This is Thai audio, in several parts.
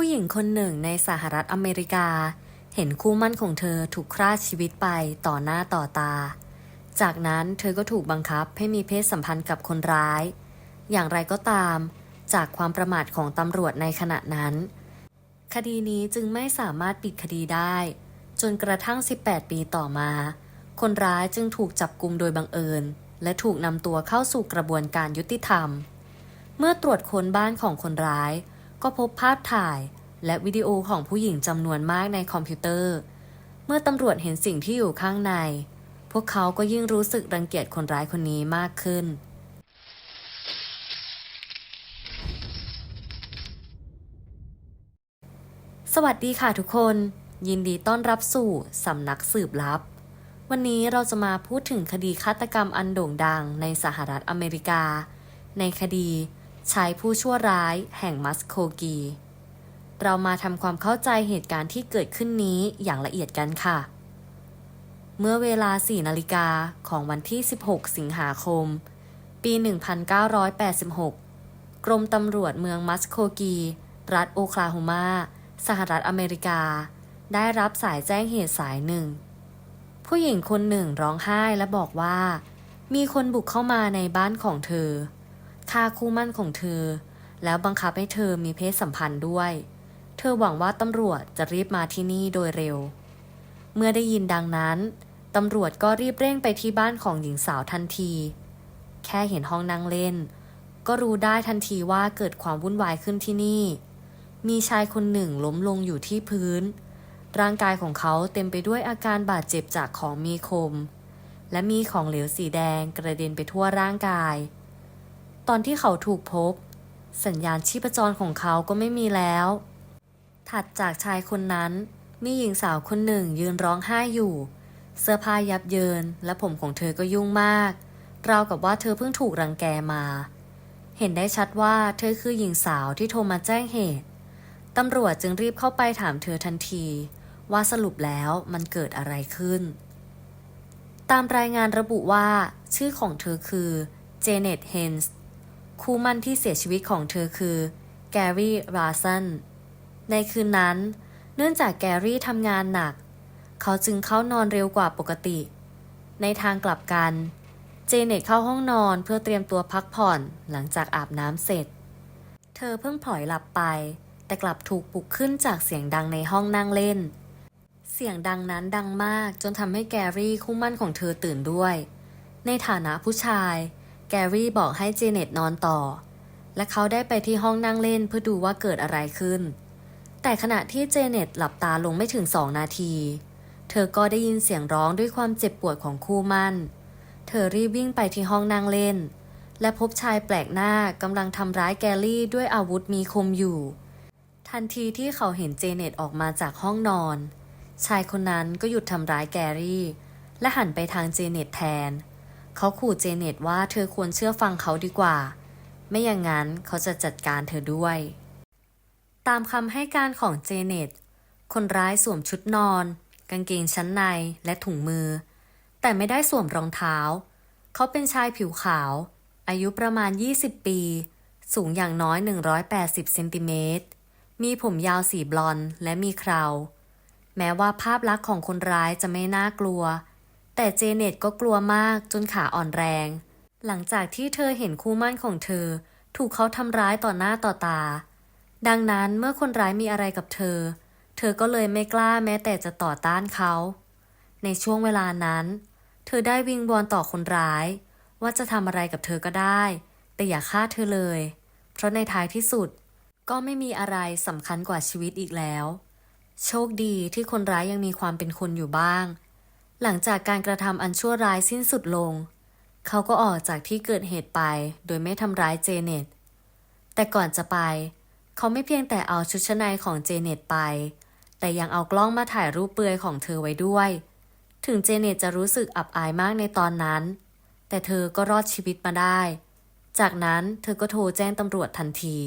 ผู้หญิงคนหนึ่งในสหรัฐอเมริกา เห็นคู่มั่นของเธอถูกฆ่าชีวิตไปต่อหน้าต่อตา จากนั้นเธอก็ถูกบังคับให้มีเพศสัมพันธ์กับคนร้าย อย่างไรก็ตาม จากความประมาทของตำรวจในขณะนั้น คดีนี้จึงไม่สามารถปิดคดีได้ จนกระทั่ง 18 ปีต่อมา คนร้ายจึงถูกจับกุมโดยบังเอิญ และถูกนำตัวเข้าสู่กระบวนการยุติธรรม เมื่อตรวจค้นบ้านของคนร้าย ก็พบภาพถ่ายและวิดีโอของผู้หญิงจำนวนมากในคอมพิวเตอร์ เมื่อตำรวจเห็นสิ่งที่อยู่ข้างใน พวกเขาก็ยิ่งรู้สึกรังเกียจคนร้ายคนนี้มากขึ้น สวัสดีค่ะทุกคน ยินดีต้อนรับสู่สำนักสืบลับ วันนี้เราจะมาพูดถึงคดีฆาตกรรมอันโด่งดังในสหรัฐอเมริกา ในคดี ชายผู้ชั่วร้ายแห่งมัสโคกี เรามาทำความเข้าใจเหตุการณ์ที่เกิดขึ้นนี้อย่างละเอียดกันค่ะ เมื่อเวลา 4 นาฬิกาของวันที่ 16 สิงหาคม ปี 1986 กรมตำรวจเมืองมัสโคกี รัฐโอคลาโฮมา สหรัฐอเมริกา ได้รับสายแจ้งเหตุสายหนึ่ง ผู้หญิงคนหนึ่งร้องไห้และบอกว่า มีคนบุกเข้ามาในบ้านของเธอ ฆ่าคู่มั่นของเธอ แล้วบังคับให้เธอมีเพศสัมพันธ์ด้วย เธอหวังว่าตำรวจจะรีบมาที่นี่โดยเร็ว เมื่อได้ยินดังนั้นตำรวจก็รีบเร่งไปที่บ้านของหญิงสาวทันที แค่เห็นห้องนั่งเล่น ก็รู้ได้ทันทีว่าเกิดความวุ่นวายขึ้นที่นี่ มีชายคนหนึ่งล้มลงอยู่ที่พื้น ร่างกายของเขาเต็มไปด้วยอาการบาดเจ็บจากของมีคม และมีของเหลวสีแดงกระเด็นไปทั่วร่างกาย ตอนที่เขาถูกพบ สัญญาณชีพจรของเขาก็ไม่มีแล้ว ถัดจากชายคนนั้น มีหญิงสาวคนหนึ่งยืนร้องไห้อยู่ เสื้อผ้ายับเยินและผมของเธอก็ยุ่งมาก ราวกับว่าเธอเพิ่งถูกรังแกมา เห็นได้ชัดว่าเธอคือหญิงสาวที่โทรมาแจ้งเหตุ ตำรวจจึงรีบเข้าไปถามเธอทันที ว่าสรุปแล้วมันเกิดอะไรขึ้น ตามรายงานระบุว่า ชื่อของเธอคือเจเน็ตเฮนส์ คู่มั่นที่เสียชีวิตของเธอคือแกรี่ราซันในคืนนั้น เนื่องจากแกรี่ทำงานหนัก เขาจึงเข้านอนเร็วกว่าปกติ ในทางกลับกัน เจเน็ตเข้าห้องนอนเพื่อเตรียมตัวพักผ่อนหลังจากอาบน้ำเสร็จ เธอเพิ่งพลอยหลับไป แต่กลับถูกปลุกขึ้นจากเสียงดังในห้องนั่งเล่น เสียงดังนั้นดังมากจนทำให้แกรี่คู่มั่นของเธอตื่นด้วย ในฐานะผู้ชาย แกรี่บอกให้เจเน็ตนอนต่อ และเขาได้ไปที่ห้องนั่งเล่นเพื่อดูว่าเกิดอะไรขึ้น แต่ขณะที่เจเน็ตหลับตาลงไม่ถึงสองนาที เธอก็ได้ยินเสียงร้องด้วยความเจ็บปวดของคู่มั่น เธอรีบวิ่งไปที่ห้องนั่งเล่น และพบชายแปลกหน้ากำลังทำร้ายแกรี่ด้วยอาวุธมีคมอยู่ ทันทีที่เขาเห็นเจเน็ตออกมาจากห้องนอน ชายคนนั้นก็หยุดทำร้ายแกรี่ และหันไปทางเจเน็ตแทน เขาขู่เจเน็ตว่าเธอควรเชื่อฟังเขาดีกว่า ไม่อย่างนั้นเขาจะจัดการเธอด้วย ตามคำให้การของเจเน็ต คนร้ายสวมชุดนอน กางเกงชั้นในและถุงมือ แต่ไม่ได้สวมรองเท้า เขาเป็นชายผิวขาว อายุประมาณ 20 ปี สูงอย่างน้อย 180เซนติเมตร มีผมยาวสีบลอนด์และมีเครา แม้ว่าภาพลักษณ์ของคนร้ายจะไม่น่ากลัว แต่เจเน็ตก็กลัวมากจนขาอ่อนแรง หลังจากที่เธอเห็นคู่มั่นของเธอ ถูกเขาทำร้ายต่อหน้าต่อตา ดังนั้นเมื่อคนร้ายมีอะไรกับเธอ เธอก็เลยไม่กล้าแม้แต่จะต่อต้านเขา ในช่วงเวลานั้น เธอได้วิงวอนต่อคนร้าย ว่าจะทำอะไรกับเธอก็ได้ แต่อย่าฆ่าเธอเลย เพราะในท้ายที่สุด ก็ไม่มีอะไรสำคัญกว่าชีวิตอีกแล้ว โชคดีที่คนร้ายยังมีความเป็นคนอยู่บ้าง หลังจากการกระทำอันชั่วร้ายสิ้นสุดลง เขาก็ออกจากที่เกิดเหตุไปโดยไม่ทำร้ายเจเน็ต แต่ก่อนจะไป เขาไม่เพียงแต่เอาชุดชั้นในของเจเน็ตไป แต่ยังเอากล้องมาถ่ายรูปเปลือยของเธอไว้ด้วย ถึงเจเน็ตจะรู้สึกอับอายมากในตอนนั้น แต่เธอก็รอดชีวิตมาได้ จากนั้นเธอก็โทรแจ้งตำรวจทันที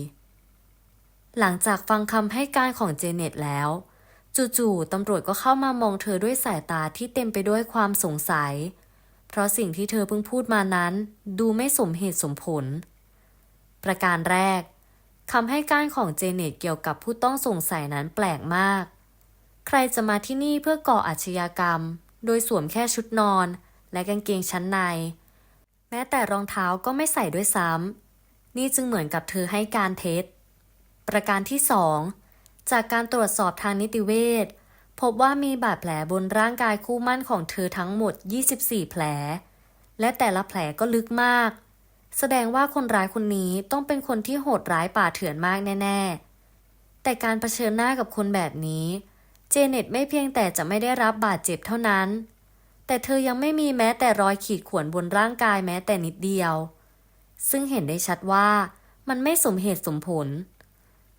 หลังจากฟังคำให้การของเจเน็ตแล้ว จู่ๆตำรวจก็เข้ามามองเธอด้วยสายตาที่เต็มไปด้วยความสงสัย เพราะสิ่งที่เธอเพิ่งพูดมานั้น ดูไม่สมเหตุสมผล ประการแรกคำให้การของเจเน็ตเกี่ยวกับผู้ต้องสงสัยนั้นแปลกมาก ใครจะมาที่นี่เพื่อก่ออาชญากรรม โดยสวมแค่ชุดนอน และกางเกงชั้นใน แม้แต่รองเท้าก็ไม่ใส่ด้วยซ้ำนี่จึงเหมือนกับเธอให้การเท็จ ประการที่สอง จากการตรวจสอบทางนิติเวชพบว่ามีบาดแผลบนร่างกายคู่มั่นของเธอทั้งหมด 24 แผล และแต่ละแผลก็ลึกมาก แสดงว่าคนร้ายคนนี้ต้องเป็นคนที่โหดร้ายป่าเถื่อนมากแน่ ๆ แต่การเผชิญหน้ากับคนแบบนี้ เจเน็ตไม่เพียงแต่จะไม่ได้รับบาดเจ็บเท่านั้น แต่เธอยังไม่มีแม้แต่รอยขีดข่วนบนร่างกายแม้แต่นิดเดียว ซึ่งเห็นได้ชัดว่ามันไม่สมเหตุสมผล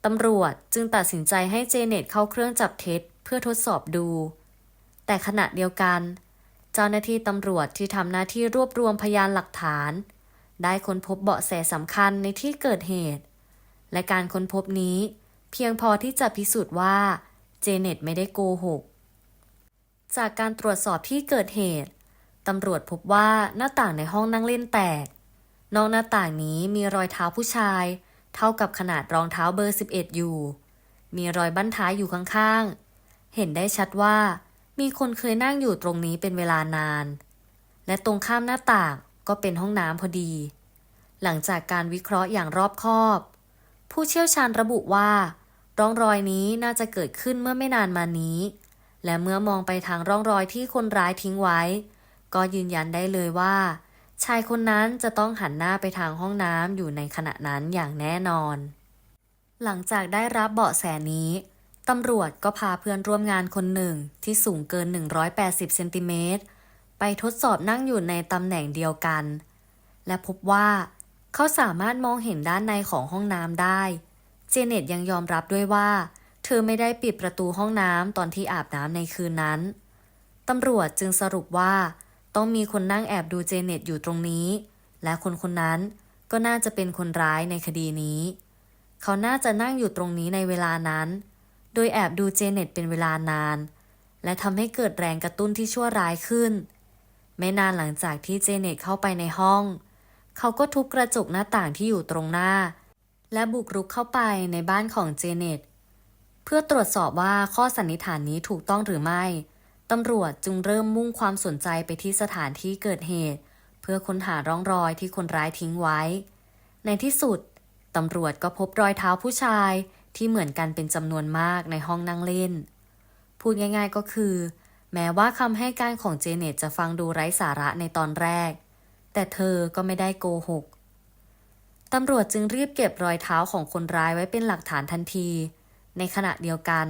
ตำรวจจึงตัดสินใจให้เจเน็ตเข้าเครื่องจับเท็จเพื่อทดสอบดู แต่ขณะเดียวกัน เจ้าหน้าที่ตำรวจที่ทำหน้าที่รวบรวมพยานหลักฐาน ได้ค้นพบเบาะแสสำคัญในที่เกิดเหตุ และการค้นพบนี้ เพียงพอที่จะพิสูจน์ว่าเจเน็ตไม่ได้โกหก จากการตรวจสอบที่เกิดเหตุ ตำรวจพบว่าหน้าต่างในห้องนั่งเล่นแตก นอกหน้าต่างนี้มีรอยเท้าผู้ชาย เท่ากับขนาดรองเท้าเบอร์ 11 อยู่ มีรอยบั้นท้ายอยู่ข้างๆ เห็นได้ชัดว่า มีคนเคยนั่งอยู่ตรงนี้เป็นเวลานาน และตรงข้ามหน้าต่างก็เป็นห้องน้ำพอดี หลังจากการวิเคราะห์อย่างรอบคอบ ผู้เชี่ยวชาญระบุว่า ร่องรอยนี้น่าจะเกิดขึ้นเมื่อไม่นานมานี้ และเมื่อมองไปทางร่องรอยที่คนร้ายทิ้งไว้ ก็ยืนยันได้เลยว่า ชายคนนั้นจะต้องหันหน้าไปทางห้องน้ำอยู่ในขณะนั้นอย่างแน่นอน หลังจากได้รับเบาะแสนี้ตำรวจก็พาเพื่อนร่วมงานคนหนึ่งที่สูงเกิน 180 เซนติเมตรไปทดสอบนั่งอยู่ในตำแหน่งเดียวกัน และพบว่า เขาสามารถมองเห็นด้านในของห้องน้ำได้ เจเน็ตยังยอมรับด้วยว่า เธอไม่ได้ปิดประตูห้องน้ำตอนที่อาบน้ำในคืนนั้น ตำรวจจึงสรุปว่า ต้องมีคนนั่งแอบดูเจเน็ตอยู่ตรงนี้ และคนคนนั้นก็น่าจะเป็นคนร้ายในคดีนี้ เขาน่าจะนั่งอยู่ตรงนี้ในเวลานั้น โดยแอบดูเจเน็ตเป็นเวลานาน และทำให้เกิดแรงกระตุ้นที่ชั่วร้ายขึ้น ไม่นานหลังจากที่เจเน็ตเข้าไปในห้อง เขาก็ทุบกระจกหน้าต่างที่อยู่ตรงหน้า และบุกรุกเข้าไปในบ้านของเจเน็ตเพื่อตรวจสอบว่าข้อสันนิษฐานนี้ถูกต้องหรือไม่ ตำรวจจึงเริ่มมุ่งความสนใจไปที่สถานที่เกิดเหตุ เพื่อค้นหาร่องรอยที่คนร้ายทิ้งไว้ ในที่สุดตำรวจก็พบรอยเท้าผู้ชายที่เหมือนกันเป็นจำนวนมากในห้องนั่งเล่น พูดง่าย ๆก็คือ แม้ว่าคำให้การของเจเน็ตจะฟังดูไร้สาระในตอนแรก แต่เธอก็ไม่ได้โกหกตำรวจจึงรีบเก็บรอยเท้าของคนร้ายไว้เป็นหลักฐานทันที ในขณะเดียวกัน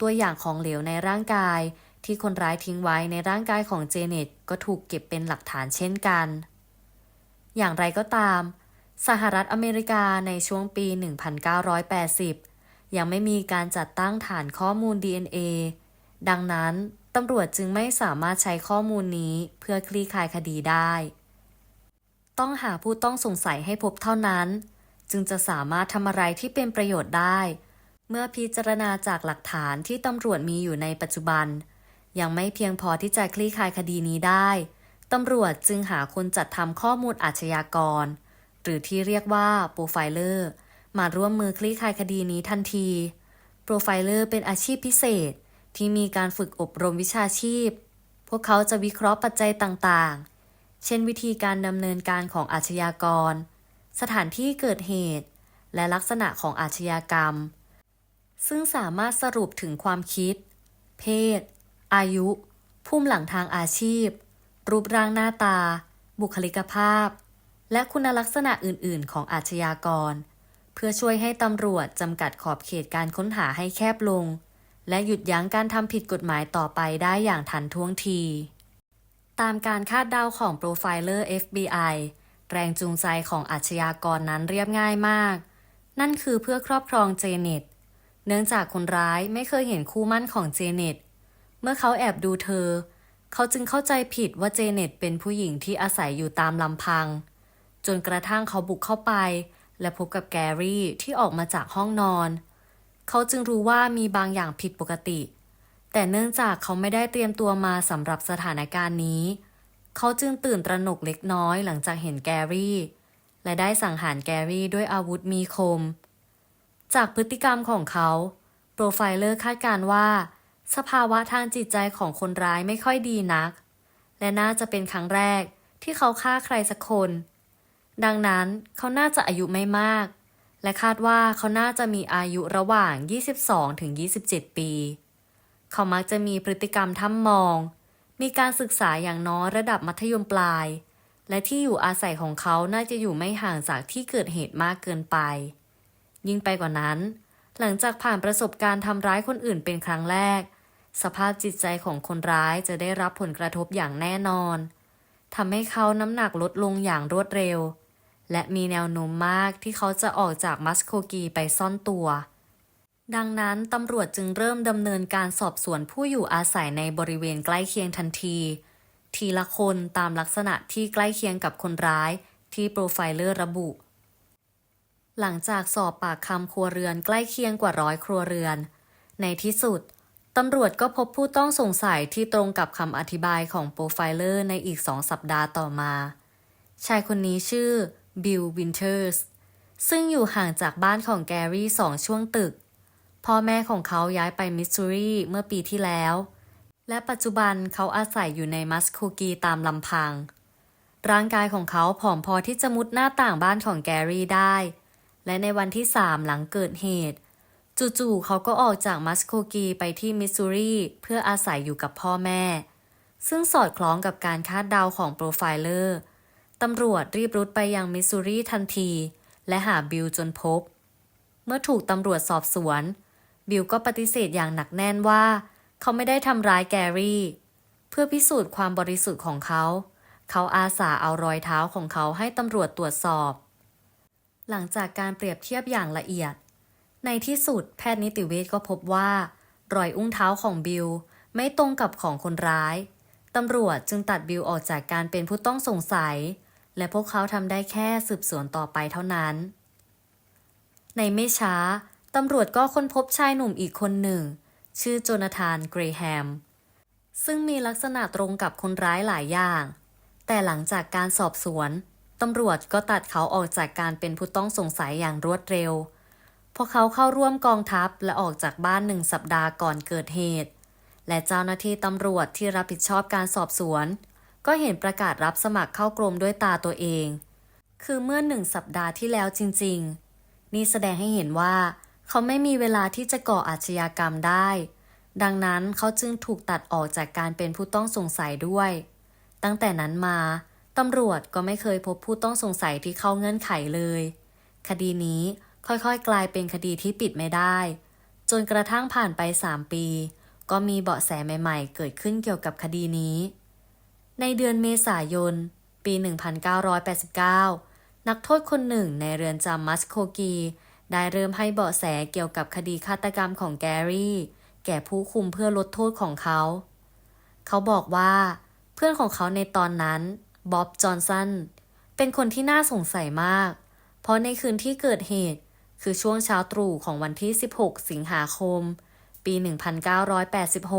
ตัวอย่างของเหลวในร่างกาย ที่คนร้ายทิ้งไว้ในร่างกายของเจเน็ตก็ถูกเก็บเป็นหลักฐานเช่นกัน อย่างไรก็ตาม สหรัฐอเมริกาในช่วงปี 1980 ยังไม่มีการจัดตั้งฐานข้อมูล DNA ดังนั้นตำรวจจึงไม่สามารถใช้ข้อมูลนี้เพื่อคลี่คลายคดีได้ ต้องหาผู้ต้องสงสัยให้พบเท่านั้น จึงจะสามารถทำอะไรที่เป็นประโยชน์ได้ เมื่อพิจารณาจากหลักฐานที่ตำรวจมีอยู่ในปัจจุบัน ยังไม่เพียงพอที่จะคลี่คลายคดีนี้ได้ ตำรวจจึงหาคนจัดทำข้อมูลอาชญากร หรือที่เรียกว่าโปรไฟเลอร์มาร่วมมือคลี่คลายคดีนี้ทันที โปรไฟเลอร์เป็นอาชีพพิเศษที่มีการฝึกอบรมวิชาชีพ พวกเขาจะวิเคราะห์ปัจจัยต่างๆ เช่นวิธีการดำเนินการของอาชญากร สถานที่เกิดเหตุ และลักษณะของอาชญากรรม ซึ่งสามารถสรุปถึงความคิด เพศ อายุ ภูมิหลังทางอาชีพ รูปร่างหน้าตา บุคลิกภาพ และคุณลักษณะอื่น ๆ ของอาชญากร เพื่อช่วยให้ตำรวจจำกัดขอบเขตการค้นหาให้แคบลง และหยุดยั้งการทำผิดกฎหมายต่อไปได้อย่างทันท่วงที ตามการคาดเดาของโปรไฟเลอร์ FBI แรงจูงใจของอาชญากรนั้นเรียบง่ายมาก นั่นคือเพื่อครอบครองเจเน็ต เนื่องจากคนร้ายไม่เคยเห็นคู่มั่นของเจเน็ต เมื่อเขาแอบดูเธอ เขาจึงเข้าใจผิดว่าเจเน็ตเป็นผู้หญิงที่อาศัยอยู่ตามลำพัง จนกระทั่งเขาบุกเข้าไป และพบกับแกรี่ที่ออกมาจากห้องนอน เขาจึงรู้ว่ามีบางอย่างผิดปกติ แต่เนื่องจากเขาไม่ได้เตรียมตัวมาสำหรับสถานการณ์นี้ เขาจึงตื่นตระหนกเล็กน้อยหลังจากเห็นแกรี่ และได้สังหารแกรี่ด้วยอาวุธมีคม จากพฤติกรรมของเขา โปรไฟเลอร์คาดการณ์ว่า สภาวะทางจิตใจของคนร้ายไม่ค่อยดีนัก และน่าจะเป็นครั้งแรกที่เขาฆ่าใครสักคน ดังนั้นเขาน่าจะอายุไม่มาก และคาดว่าเขาน่าจะมีอายุระหว่าง 22ถึง27 ปี เขามักจะมีพฤติกรรมทำมอง มีการศึกษาอย่างน้อยระดับมัธยมปลาย และที่อยู่อาศัยของเขาน่าจะอยู่ไม่ห่างจากที่เกิดเหตุมากเกินไป ยิ่งไปกว่านั้น หลังจากผ่านประสบการณ์ทำร้ายคนอื่นเป็นครั้งแรก สภาพจิตใจของคนร้ายจะได้รับผลกระทบอย่างแน่นอนทำให้เขาน้ำหนักลดลงอย่างรวดเร็ว และมีแนวโน้มมากที่เขาจะออกจากมัสโคกีไปซ่อนตัว ดังนั้นตำรวจจึงเริ่มดำเนินการสอบสวนผู้อยู่อาศัยในบริเวณใกล้เคียงทันที ทีละคนตามลักษณะที่ใกล้เคียงกับคนร้ายที่โปรไฟเลอร์ระบุ หลังจากสอบปากคำครัวเรือนใกล้เคียงกว่าร้อยครัวเรือน ในที่สุด ตำรวจก็พบผู้ต้องสงสัยที่ตรงกับคำอธิบายของโปรไฟเลอร์ในอีกสองสัปดาห์ต่อมา ชายคนนี้ชื่อบิลวินเทอร์สซึ่งอยู่ห่างจากบ้านของแกรี่สองช่วงตึก พ่อแม่ของเขาย้ายไปมิสซูรีเมื่อปีที่แล้ว และปัจจุบันเขาอาศัยอยู่ในมัสโคกีตามลำพัง ร่างกายของเขาผอมพอที่จะมุดหน้าต่างบ้านของแกรี่ได้ และในวันที่สามหลังเกิดเหตุ จู่ๆเขาก็ออกจากมัสโคกีไปที่มิสซูรีเพื่ออาศัยอยู่กับพ่อแม่ ซึ่งสอดคล้องกับการคาดเดาของโปรไฟเลอร์ตำรวจรีบรุดไปยังมิสซูรีทันที และหาบิลจนพบ เมื่อถูกตำรวจสอบสวน บิลก็ปฏิเสธอย่างหนักแน่นว่า เขาไม่ได้ทำร้ายแกรี่ เพื่อพิสูจน์ความบริสุทธิ์ของเขา เขาอาสาเอารอยเท้าของเขาให้ตำรวจตรวจสอบ หลังจากการเปรียบเทียบอย่างละเอียด ในที่สุดแพทย์นิติเวชก็พบว่า รอยอุ้งเท้าของบิลไม่ตรงกับของคนร้าย ตำรวจจึงตัดบิลออกจากการเป็นผู้ต้องสงสัย และพวกเขาทำได้แค่สืบสวนต่อไปเท่านั้น ในไม่ช้า ตำรวจก็ค้นพบชายหนุ่มอีกคนหนึ่ง ชื่อโจนาธานเกรแฮม ซึ่งมีลักษณะตรงกับคนร้ายหลายอย่าง แต่หลังจากการสอบสวน ตำรวจก็ตัดเขาออกจากการเป็นผู้ต้องสงสัยอย่างรวดเร็ว พวกเขาเข้าร่วมกองทัพและออกจากบ้านหนึ่งสัปดาห์ก่อนเกิดเหตุ และเจ้าหน้าที่ตำรวจที่รับผิดชอบการสอบสวน ก็เห็นประกาศรับสมัครเข้ากรมด้วยตาตัวเอง คือเมื่อหนึ่งสัปดาห์ที่แล้วจริง ๆ นี่แสดงให้เห็นว่า เขาไม่มีเวลาที่จะก่ออาชญากรรมได้ ดังนั้นเขาจึงถูกตัดออกจากการเป็นผู้ต้องสงสัยด้วย ตั้งแต่นั้นมาตำรวจก็ไม่เคยพบผู้ต้องสงสัยที่เข้าเงื่อนไขเลย คดีนี้ ค่อยๆ กลายเป็นคดีที่ปิดไม่ได้ จนกระทั่งผ่านไป 3 ปี ก็มีเบาะแสใหม่ๆ เกิดขึ้นเกี่ยวกับคดีนี้ ในเดือนเมษายน ปี 1989 นักโทษคนหนึ่งในเรือนจำมัสโคกี ได้เริ่มให้เบาะแสเกี่ยวกับคดีฆาตกรรมของแกรี่ แก่ผู้คุมเพื่อลดโทษของเขา เขาบอกว่า เพื่อนของเขาในตอนนั้นบ๊อบจอห์นสันเป็นคนที่น่าสงสัยมาก เพราะในคืนที่เกิดเหตุ คือช่วงเช้าตรู่ของวันที่ 16 สิงหาคม ปี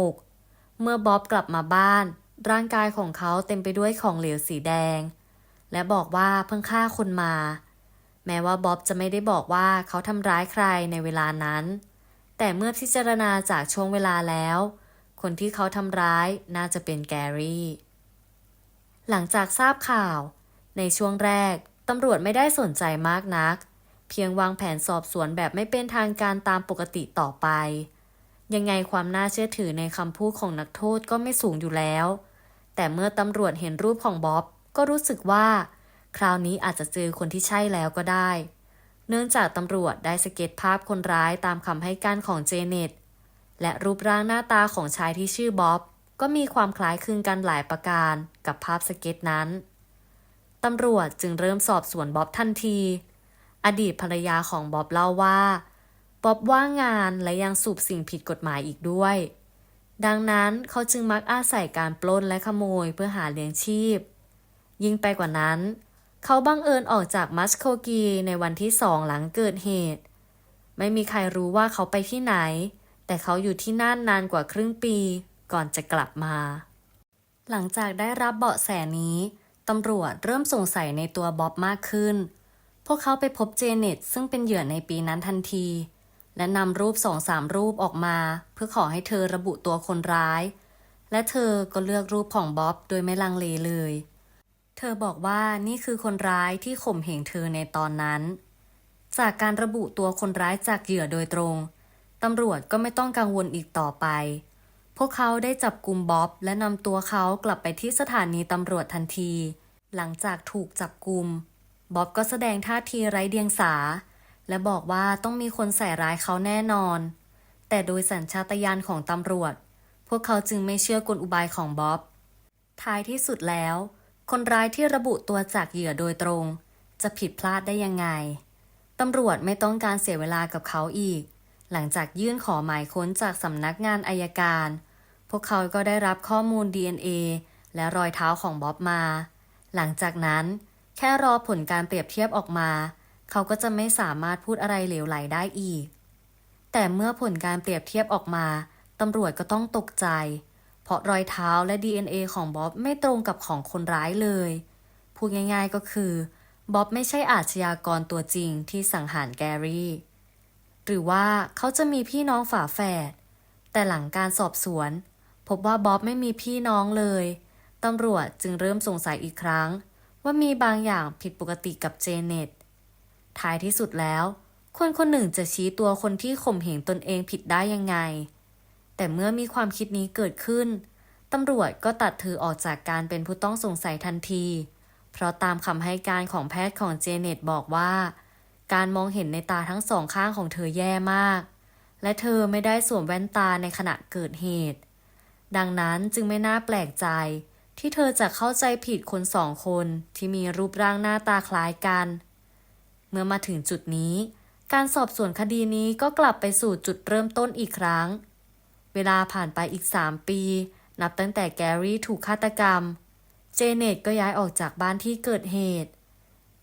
1986 เมื่อบ๊อบกลับมาบ้าน ร่างกายของเขาเต็มไปด้วยของเหลวสีแดง และบอกว่าเพิ่งฆ่าคนมา แม้ว่าบ๊อบจะไม่ได้บอกว่าเขาทำร้ายใครในเวลานั้น แต่เมื่อพิจารณาจากช่วงเวลาแล้ว คนที่เขาทำร้ายน่าจะเป็นแกรี่ หลังจากทราบข่าว ในช่วงแรกตำรวจไม่ได้สนใจมากนัก เพียงวางแผนสอบสวนแบบไม่เป็นทางการตามปกติต่อไป ยังไงความน่าเชื่อถือในคำพูดของนักโทษก็ไม่สูงอยู่แล้ว แต่เมื่อตำรวจเห็นรูปของบ๊อบก็รู้สึกว่า คราวนี้อาจจะเจอคนที่ใช่แล้วก็ได้ เนื่องจากตำรวจได้สเก็ตภาพคนร้ายตามคำให้การของเจเน็ตและรูปร่างหน้าตาของชายที่ชื่อบ๊อบก็มีความคล้ายคลึงกันหลายประการกับภาพสเก็ตนั้น ตำรวจจึงเริ่มสอบสวนบ๊อบทันที อดีตภรรยาของบ๊อบเล่าว่าบ๊อบว่างงานและยังสูบสิ่งผิดกฎหมายอีกด้วย ดังนั้นเขาจึงมักอาศัยการปล้นและขโมยเพื่อหาเลี้ยงชีพ ยิ่งไปกว่านั้น เขาบังเอิญออกจากมัสโคกีในวันที่สองหลังเกิดเหตุ ไม่มีใครรู้ว่าเขาไปที่ไหน แต่เขาอยู่ที่นั่นนานกว่าครึ่งปี ก่อนจะกลับมา หลังจากได้รับเบาะแสนี้ตำรวจเริ่มสงสัยในตัวบ๊อบมากขึ้น พวกเขาไปพบเจเน็ตซึ่งเป็นเหยื่อในปีนั้นทันที และนำรูปสองสามรูปออกมา เพื่อขอให้เธอระบุตัวคนร้าย และเธอก็เลือกรูปของบ๊อบโดยไม่ลังเลเลย เธอบอกว่านี่คือคนร้ายที่ข่มเหงเธอในตอนนั้น จากการระบุตัวคนร้ายจากเหยื่อโดยตรงตำรวจก็ไม่ต้องกังวลอีกต่อไป พวกเขาได้จับกลุ่มบ๊อบและนำตัวเขากลับไปที่สถานีตำรวจทันที หลังจากถูกจับกลุ่ม บ๊อบก็แสดงท่าทีไร้เดียงสา และบอกว่าต้องมีคนใส่ร้ายเขาแน่นอน แต่โดยสัญชาตญาณของตำรวจ พวกเขาจึงไม่เชื่อกลอุบายของบ๊อบ ท้ายที่สุดแล้ว คนร้ายที่ระบุตัวจากเหยื่อโดยตรง จะผิดพลาดได้ยังไง ตำรวจไม่ต้องการเสียเวลากับเขาอีก หลังจากยื่นขอหมายค้นจากสำนักงานอายการ พวกเขาก็ได้รับข้อมูล DNA และรอยเท้าของบ๊อบมา หลังจากนั้น แค่รอผลการเปรียบเทียบออกมา เขาก็จะไม่สามารถพูดอะไรเหลวไหลได้อีก แต่เมื่อผลการเปรียบเทียบออกมาตำรวจก็ต้องตกใจ เพราะรอยเท้าและ DNA ของบ๊อบไม่ตรงกับของคนร้ายเลย พูดง่ายๆก็คือบ๊อบไม่ใช่อาชญากรตัวจริงที่สังหารแกรี่ หรือว่าเขาจะมีพี่น้องฝาแฝด แต่หลังการสอบสวน พบว่าบ๊อบไม่มีพี่น้องเลย ตำรวจจึงเริ่มสงสัยอีกครั้ง ว่ามีบางอย่างผิดปกติกับเจเน็ตท้ายที่สุดแล้ว คนคนหนึ่งจะชี้ตัวคนที่ข่มเหงตนเองผิดได้ยังไง แต่เมื่อมีความคิดนี้เกิดขึ้นตำรวจก็ตัดเธอออกจากการเป็นผู้ต้องสงสัยทันที เพราะตามคำให้การของแพทย์ของเจเน็ตบอกว่า การมองเห็นในตาทั้งสองข้างของเธอแย่มาก และเธอไม่ได้สวมแว่นตาในขณะเกิดเหตุ ดังนั้นจึงไม่น่าแปลกใจ ที่เธอจะเข้าใจผิดคนสองคนที่มีรูปร่างหน้าตาคล้ายกัน เมื่อมาถึงจุดนี้ การสอบสวนคดีนี้ก็กลับไปสู่จุดเริ่มต้นอีกครั้ง เวลาผ่านไปอีก3ปี นับตั้งแต่แกรี่ถูกฆาตกรรม เจเน็ตก็ย้ายออกจากบ้านที่เกิดเหตุ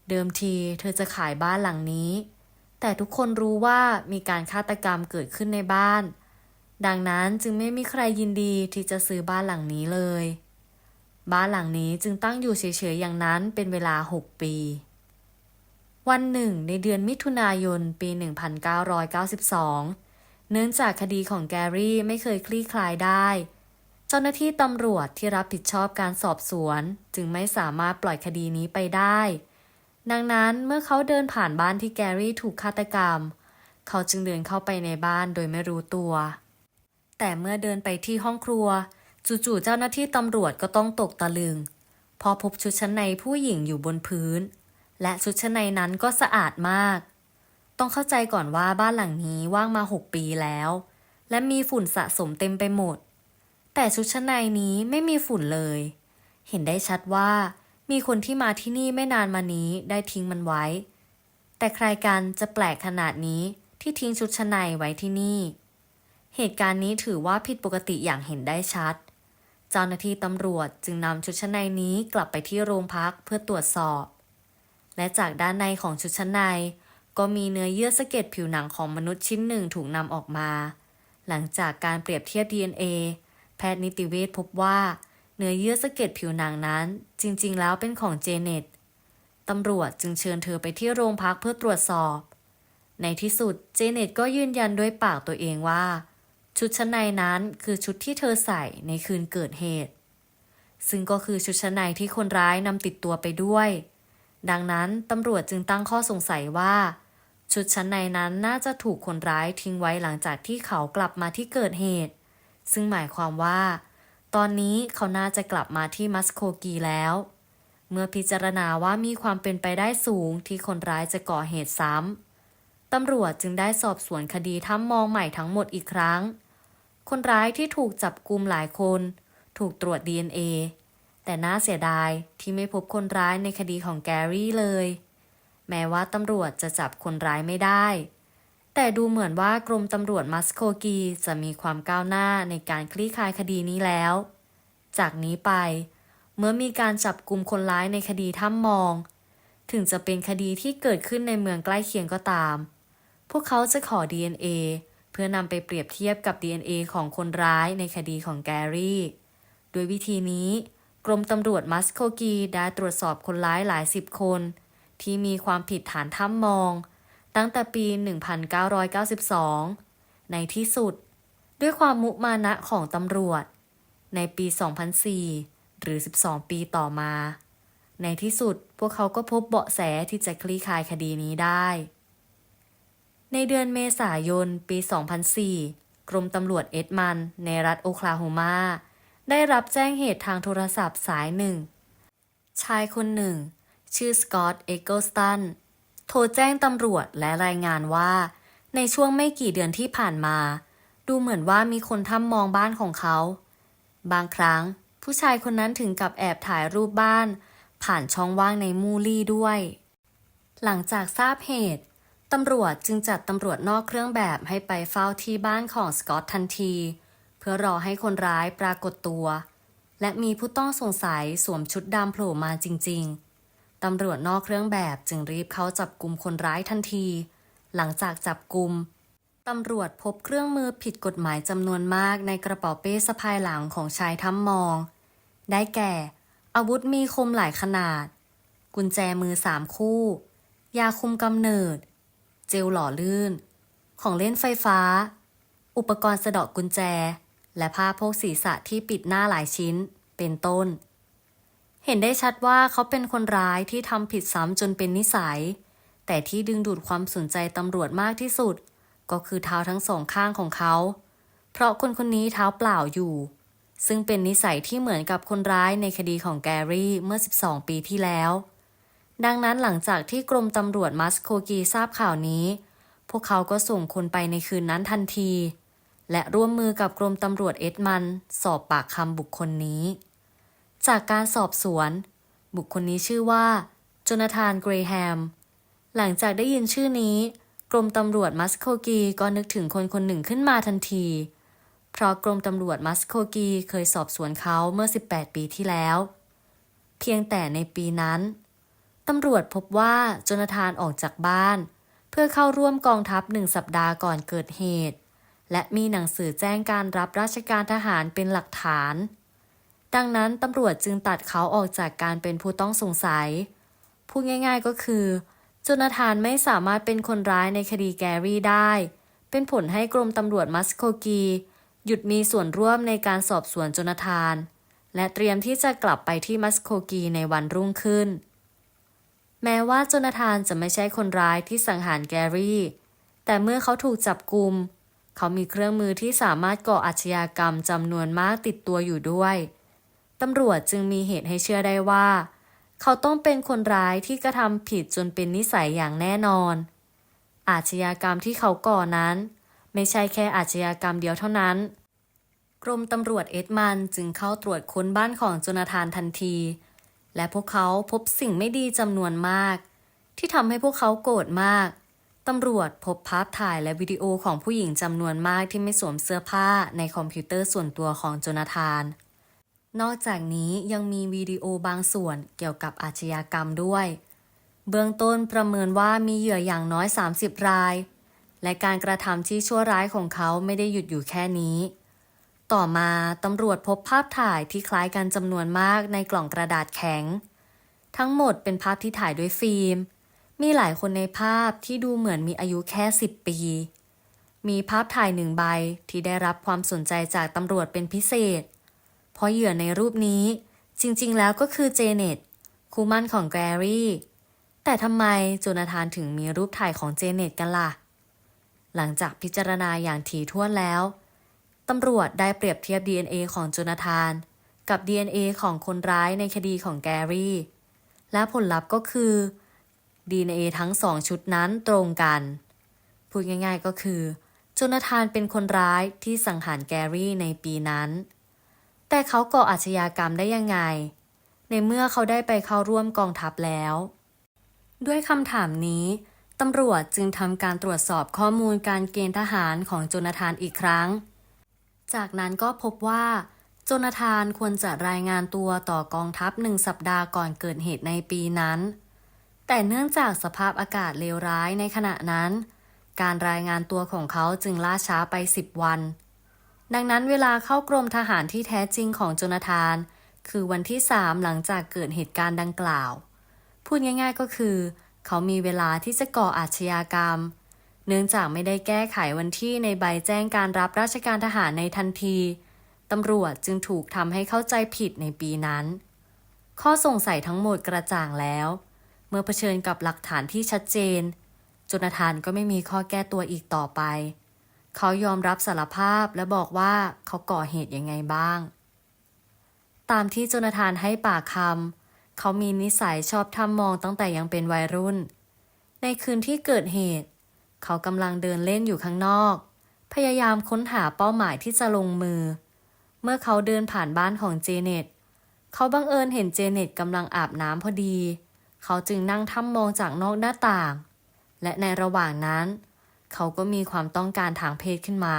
เดิมทีเธอจะขายบ้านหลังนี้ แต่ทุกคนรู้ว่ามีการฆาตกรรมเกิดขึ้นในบ้าน ดังนั้นจึงไม่มีใครยินดีที่จะซื้อบ้านหลังนี้เลย บ้านหลังนี้จึงตั้งอยู่เฉยๆอย่างนั้นเป็นเวลา 6 ปี วันหนึ่ง ในเดือนมิถุนายนปี 1992 เนื่องจากคดีของแกรี่ไม่เคยคลี่คลายได้ เจ้าหน้าที่ตำรวจที่รับผิดชอบการสอบสวน จึงไม่สามารถปล่อยคดีนี้ไปได้ ดังนั้นเมื่อเขาเดินผ่านบ้านที่แกรี่ถูกฆาตกรรม เขาจึงเดินเข้าไปในบ้านโดยไม่รู้ตัว แต่เมื่อเดินไปที่ห้องครัว จู่ๆเจ้าหน้าที่ตำรวจก็ต้องตกตะลึง พอพบชุดชั้นในผู้หญิงอยู่บนพื้น และชุดชั้นในนั้นก็สะอาดมาก ต้องเข้าใจก่อนว่าบ้านหลังนี้ว่างมา6ปีแล้ว และมีฝุ่นสะสมเต็มไปหมด แต่ชุดชั้นในนี้ไม่มีฝุ่นเลย เห็นได้ชัดว่า มีคนที่มาที่นี่ไม่นานมานี้ได้ทิ้งมันไว้ แต่ใครกันจะแปลกขนาดนี้ที่ทิ้งชุดชั้นในไว้ที่นี่ เหตุการณ์นี้ถือว่าผิดปกติอย่างเห็นได้ชัด เจ้าหน้าที่ตำรวจจึงนำชุดชั้นในนี้กลับไปที่โรงพักเพื่อตรวจสอบ และจากด้านในของชุดชั้นใน ก็มีเนื้อเยื่อสะเก็ดผิวหนังของมนุษย์ชิ้นหนึ่งถูกนำออกมา หลังจากการเปรียบเทียบ DNA แพทย์นิติเวชพบว่า เนื้อเยื่อสะเก็ดผิวหนังนั้น จริง ๆ แล้วเป็นของเจเน็ตตำรวจจึงเชิญเธอไปที่โรงพักเพื่อตรวจสอบ ในที่สุดเจเน็ตก็ยืนยันด้วยปากตัวเองว่า ชุดชั้นในนั้นคือชุดที่เธอใส่ในคืนเกิดเหตุ ซึ่งก็คือชุดชั้นในที่คนร้ายนำติดตัวไปด้วย ดังนั้นตำรวจจึงตั้งข้อสงสัยว่า ชุดชั้นในนั้นน่าจะถูกคนร้ายทิ้งไว้หลังจากที่เขากลับมาที่เกิดเหตุ ซึ่งหมายความว่า ตอนนี้เขาน่าจะกลับมาที่มัสโคกีแล้ว เมื่อพิจารณาว่ามีความเป็นไปได้สูงที่คนร้ายจะก่อเหตุซ้ำตำรวจจึงได้สอบสวนคดีถ้ำมองใหม่ทั้งหมดอีกครั้ง คนร้ายที่ถูกจับกลุมหลายคน ถูกตรวจ DNA แต่น่าเสียดายที่ไม่พบคนร้ายในคดีของแกรี่เลย แม้ว่าตำรวจจะจับคนร้ายไม่ได้ แต่ดูเหมือนว่ากรมตำรวจมัสโคกีจะมีความก้าวหน้าในการคลี่คลายคดีนี้แล้ว จากนี้ไป เมื่อมีการจับกลุ่มคนร้ายในคดีถ้ำมอง ถึงจะเป็นคดีที่เกิดขึ้นในเมืองใกล้เคียงก็ตาม พวกเขาจะขอ DNA เพื่อนำไปเปรียบเทียบกับ DNA ของคนร้ายในคดีของแกรี่ โดยวิธีนี้ กรมตำรวจมัสโคกีได้ตรวจสอบคนร้ายหลายสิบคน ที่มีความผิดฐานถ้ำมอง ตั้งแต่ปี 1992 ในที่สุด ด้วยความมุมานะของตำรวจ ในปี 2004 หรือ 12 ปีต่อมา ในที่สุดพวกเขาก็พบเบาะแสที่จะคลี่คลายคดีนี้ได้ ในเดือนเมษายน ปี 2004 กรมตำรวจเอ็ดมัน ในรัฐโอคลาโฮมา ได้รับแจ้งเหตุทางโทรศัพท์สายหนึ่ง ชายคนหนึ่ง ชื่อสกอตต์เอเกิลสตัน โทรแจ้งตำรวจและรายงานว่า ในช่วงไม่กี่เดือนที่ผ่านมา ดูเหมือนว่ามีคนทำมองบ้านของเขา บางครั้งผู้ชายคนนั้นถึงกับแอบถ่ายรูปบ้าน ผ่านช่องว่างในมูลี่ด้วย หลังจากทราบเหตุ ตำรวจจึงจัดตำรวจนอกเครื่องแบบให้ไปเฝ้าที่บ้านของสกอตทันที เพื่อรอให้คนร้ายปรากฏตัว และมีผู้ต้องสงสัยสวมชุดดำโผล่มาจริง ๆ ตำรวจนอกเครื่องแบบจึงรีบเข้าจับกลุ่มคนร้ายทันที หลังจากจับกลุ่มตำรวจพบเครื่องมือผิดกฎหมายจำนวนมากในกระเป๋าเป้สะพายหลังของชายถ้ำมอง ได้แก่ อาวุธมีคมหลายขนาด กุญแจมือสามคู่ ยาคุมกำเนิด เจลหล่อลื่น ของเล่นไฟฟ้า อุปกรณ์สะดาะกุญแจ และผ้าโพกศีรษะที่ปิดหน้าหลายชิ้น เป็นต้น เห็นได้ชัดว่าเขาเป็นคนร้ายที่ทำผิดซ้ำจนเป็นนิสัย แต่ที่ดึงดูดความสนใจตำรวจมากที่สุด ก็คือเท้าทั้งสองข้างของเขา เพราะคนคนนี้เท้าเปล่าอยู่ ซึ่งเป็นนิสัยที่เหมือนกับคนร้ายในคดีของแกรี่เมื่อ 12 ปีที่แล้ว ดังนั้นหลังจากที่กรมตำรวจมัสโคกีทราบข่าวนี้ พวกเขาก็ส่งคนไปในคืนนั้นทันที และร่วมมือกับกรมตำรวจเอ็ดมัน สอบปากคำบุคคลนี้ จากการสอบสวน บุคคลนี้ชื่อว่าโจนาธานเกรแฮม หลังจากได้ยินชื่อนี้ กรมตำรวจมัสโคกีก็นึกถึงคนคนหนึ่งขึ้นมาทันที เพราะกรมตำรวจมัสโคกีเคยสอบสวนเขาเมื่อ 18 ปีที่แล้ว เพียงแต่ในปีนั้น ตำรวจพบว่าโจนาธานออกจากบ้าน เพื่อเข้าร่วมกองทัพหนึ่งสัปดาห์ก่อนเกิดเหตุ และมีหนังสือแจ้งการรับราชการทหารเป็นหลักฐาน ดังนั้นตำรวจจึงตัดเขาออกจากการเป็นผู้ต้องสงสัย พูดง่าย ๆก็คือโจนาธานไม่สามารถเป็นคนร้ายในคดีแกรี่ได้ เป็นผลให้กรมตำรวจมัสโคกี หยุดมีส่วนร่วมในการสอบสวนโจนาธาน และเตรียมที่จะกลับไปที่มัสโคกีในวันรุ่งขึ้น แม้ว่าโจนาธานจะไม่ใช่คนร้ายที่สังหารแกรี่ แต่เมื่อเขาถูกจับกุม เขามีเครื่องมือที่สามารถก่ออาชญากรรมจำนวนมากติดตัวอยู่ด้วย ตำรวจจึงมีเหตุให้เชื่อได้ว่า เขาต้องเป็นคนร้ายที่กระทำผิดจนเป็นนิสัยอย่างแน่นอน อาชญากรรมที่เขาก่อนั้น ไม่ใช่แค่อาชญากรรมเดียวเท่านั้น กรมตำรวจเอ็ดมันจึงเข้าตรวจค้นบ้านของโจนาธานทันที และพวกเขาพบสิ่งไม่ดีจำนวนมาก ที่ทำให้พวกเขาโกรธมาก ตำรวจพบภาพถ่ายและวิดีโอของผู้หญิงจำนวนมากที่ไม่สวมเสื้อผ้าในคอมพิวเตอร์ส่วนตัวของโจนาธาน นอกจากนี้ยังมีวิดีโอบางส่วนเกี่ยวกับอาชญากรรมด้วย เบื้องต้นประเมินว่ามีเหยื่ออย่างน้อย 30 ราย และการกระทำที่ชั่วร้ายของเขาไม่ได้หยุดอยู่แค่นี้ ต่อมาตำรวจพบภาพถ่ายที่คล้ายกันจำนวนมากในกล่องกระดาษแข็ง ทั้งหมดเป็นภาพที่ถ่ายด้วยฟิล์ม มีหลายคนในภาพที่ดูเหมือนมีอายุแค่ 10 ปี มีภาพถ่ายหนึ่งใบที่ได้รับความสนใจจากตำรวจเป็นพิเศษ เพราะเหยื่อในรูปนี้จริงๆ แล้วก็คือเจเน็ตคู่มั่นของแกรี่ แต่ทำไมโจนาธานถึงมีรูปถ่ายของเจเน็ตกันล่ะ หลังจากพิจารณาอย่างถี่ถ้วนแล้ว ตำรวจได้เปรียบเทียบ DNA ของโจนาธาน กับ DNA ของคนร้ายในคดีของแกรี่ และผลลัพธ์ก็คือ DNA ทั้งสองชุดนั้นตรงกัน พูดง่ายๆก็คือโจนาธานเป็นคนร้ายที่สังหารแกรี่ในปีนั้น แต่เขาก่ออาชญากรรมได้ยังไง ในเมื่อเขาได้ไปเข้าร่วมกองทัพแล้ว ด้วยคำถามนี้ตำรวจจึงทำการตรวจสอบข้อมูลการเกณฑ์ทหารของโจนาธานอีกครั้ง จากนั้นก็พบว่าโจนาธานควรจะรายงานตัวต่อกองทัพหนึ่งสัปดาห์ก่อนเกิดเหตุในปีนั้น แต่เนื่องจากสภาพอากาศเลวร้ายในขณะนั้น การรายงานตัวของเขาจึงล่าช้าไป 10 วัน ดังนั้นเวลาเข้ากรมทหารที่แท้จริงของโจนาธาน คือวันที่ 3 หลังจากเกิดเหตุการณ์ดังกล่าว พูดง่ายๆก็คือ เขามีเวลาที่จะก่ออาชญากรรม เนื่องจากไม่ได้แก้ไขวันที่ในใบแจ้งการรับราชการทหารในทันที ตำรวจจึงถูกทำให้เข้าใจผิดในปีนั้น ข้อสงสัยทั้งหมดกระจ่างแล้ว เมื่อเผชิญกับหลักฐานที่ชัดเจนโจนาธานก็ไม่มีข้อแก้ตัวอีกต่อไป เขายอมรับสารภาพและบอกว่าเขาก่อเหตุยังไงบ้าง ตามที่โจนาธานให้ปากคำเขามีนิสัยชอบทำมองตั้งแต่ยังเป็นวัยรุ่น ในคืนที่เกิดเหตุ เขากำลังเดินเล่นอยู่ข้างนอก พยายามค้นหาเป้าหมายที่จะลงมือ เมื่อเขาเดินผ่านบ้านของเจเน็ต เขาบังเอิญเห็นเจเน็ตกำลังอาบน้ำพอดี เขาจึงนั่งถ้ำมองจากนอกหน้าต่าง และในระหว่างนั้น เขาก็มีความต้องการทางเพศขึ้นมา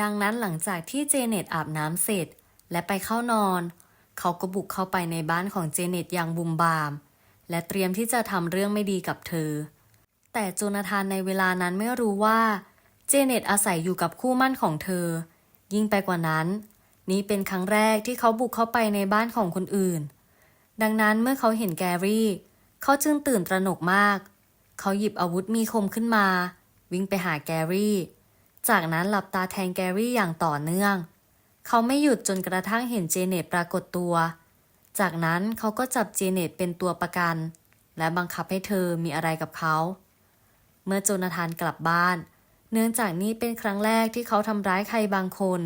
ดังนั้นหลังจากที่เจเน็ตอาบน้ำเสร็จและไปเข้านอน เขาก็บุกเข้าไปในบ้านของเจเน็ตอย่างบุมบาม และเตรียมที่จะทำเรื่องไม่ดีกับเธอ แต่โจนาธานในเวลานั้นไม่รู้ว่า เจเน็ตอาศัยอยู่กับคู่มั่นของเธอ ยิ่งไปกว่านั้น นี่เป็นครั้งแรกที่เขาบุกเข้าไปในบ้านของคนอื่น ดังนั้นเมื่อเขาเห็นแกรี่ เขาจึงตื่นตระหนกมาก เขาหยิบอาวุธมีคมขึ้นมา วิ่งไปหาแกรี่ จากนั้นหลับตาแทงแกรี่อย่างต่อเนื่อง เขาไม่หยุดจนกระทั่งเห็นเจเน็ตปรากฏตัว จากนั้นเขาก็จับเจเน็ตเป็นตัวประกัน และบังคับให้เธอมีอะไรกับเขา เมื่อโจนาธานกลับบ้าน เนื่องจากนี่เป็นครั้งแรกที่เขาทำร้ายใครบางคน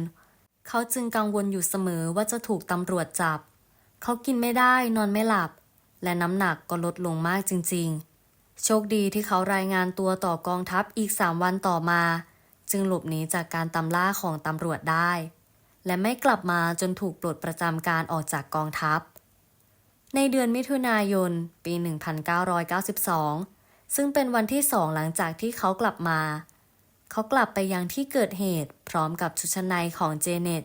เขาจึงกังวลอยู่เสมอว่าจะถูกตำรวจจับ เขากินไม่ได้นอนไม่หลับ และน้ำหนักก็ลดลงมากจริง ๆ โชคดีที่เขารายงานตัวต่อกองทัพอีกสามวันต่อมา จึงหลบหนีจากการตามล่าของตำรวจได้ และไม่กลับมาจนถูกปลดประจำการออกจากกองทัพในเดือนมิถุนายน ปี 1992 ซึ่งเป็นวันที่สองหลังจากที่เขากลับมา เขากลับไปยังที่เกิดเหตุพร้อมกับชุดชั้นในของเจเน็ต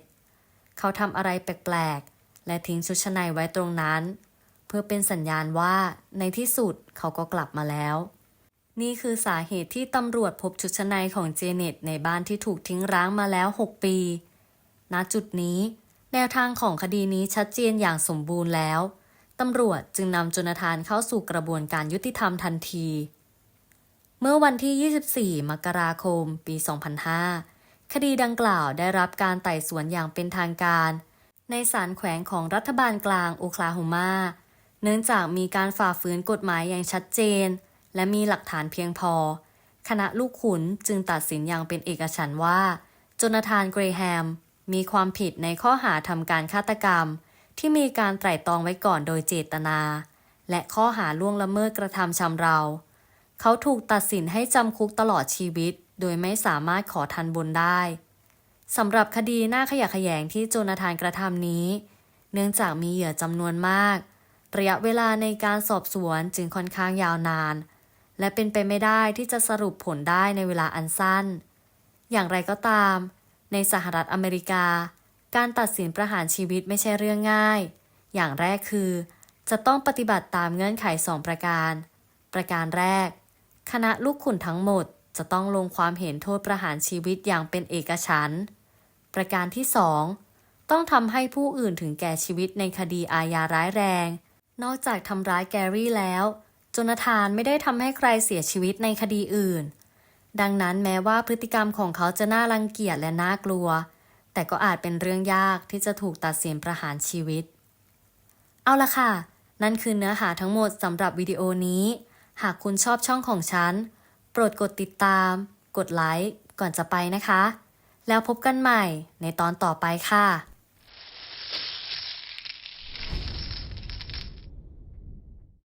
เขาทำอะไรแปลกๆ และทิ้งชุดชั้นในไว้ตรงนั้น เพื่อเป็นสัญญาณว่าในที่สุดเขาก็กลับมาแล้ว นี่คือสาเหตุที่ตำรวจพบชุดชั้นในของเจเน็ตในบ้านที่ถูกทิ้งร้างมาแล้ว 6 ปี ณ จุดนี้ แนวทางของคดีนี้ชัดเจนอย่างสมบูรณ์แล้ว ตำรวจจึงนำโจนาธานเข้าสู่กระบวนการยุติธรรมทันที เมื่อวันที่ 24 มกราคม ปี 2005 คดีดังกล่าวได้รับการไต่สวนอย่างเป็นทางการ ในศาลแขวงของรัฐบาลกลางโอคลาโฮมา เนื่องจากมีการฝ่าฝืนกฎหมายอย่างชัดเจน และมีหลักฐานเพียงพอ คณะลูกขุนจึงตัดสินอย่างเป็นเอกฉันท์ว่า โจนาธานเกรแฮมมีความผิดในข้อหาทำการฆาตกรรม ที่มีการไตร่ตรองไว้ก่อนโดยเจตนา และข้อหาล่วงละเมิดกระทำชำเรา เขาถูกตัดสินให้จำคุกตลอดชีวิต โดยไม่สามารถขอทันบนได้สำหรับคดีหน้าขยะแขยงที่โจนาธานกระทำนี้ เนื่องจากมีเหยื่อจำนวนมาก ระยะเวลาในการสอบสวนจึงค่อนข้างยาวนาน และเป็นไปไม่ได้ที่จะสรุปผลได้ในเวลาอันสั้น อย่างไรก็ตาม ในสหรัฐอเมริกา การตัดสินประหารชีวิตไม่ใช่เรื่องง่าย อย่างแรกคือ จะต้องปฏิบัติตามเงื่อนไขสองประการ ประการแรก คณะลูกขุนทั้งหมดจะต้องลงความเห็นโทษประหารชีวิตอย่างเป็นเอกฉันท์ ประการที่สองต้องทำให้ผู้อื่นถึงแก่ชีวิตในคดีอาญาร้ายแรง นอกจากทำร้ายแกรี่แล้วโจนาธานไม่ได้ทำให้ใครเสียชีวิตในคดีอื่น ดังนั้นแม้ว่าพฤติกรรมของเขาจะน่ารังเกียจและน่ากลัว แต่ก็อาจเป็นเรื่องยากที่จะถูกตัดสินประหารชีวิต เอาละค่ะ นั่นคือเนื้อหาทั้งหมดสำหรับวิดีโอนี้ หากคุณชอบช่องของฉัน โปรดกดติดตาม กดไลค์ก่อนจะไปนะคะ แล้วพบกันใหม่ในตอนต่อไปค่ะ